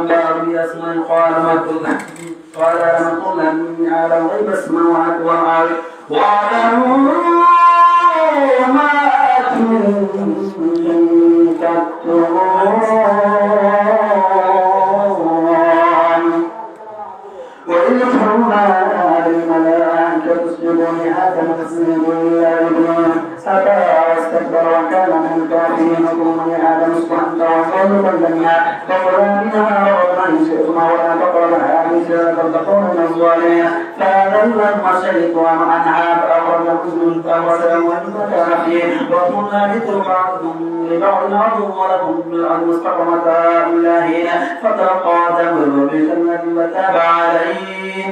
الله قال ما كنا قال لم قل إني أعلم غيب السماوات والأرض وأعلم ما كنتم تكتمون وإذ قلنا للملائكة اسجدوا لآدم فسجدوا إلا إبليس أبى واستكبر وكان من الكافرين أنت وقومك الجميع فقلا منها ربنا إن شئتما ولا تقربا هذه الشجرة فتكون من الظالمين فأذلهما الشيطان عنها فأخرجهم فأخرجهم مما كان فيه وقلنا لكم بعضكم لبعض عدو ولكم في الأرض مستقر متاع إلى حين فتلقى آدم من ربه كلمة فتاب عليه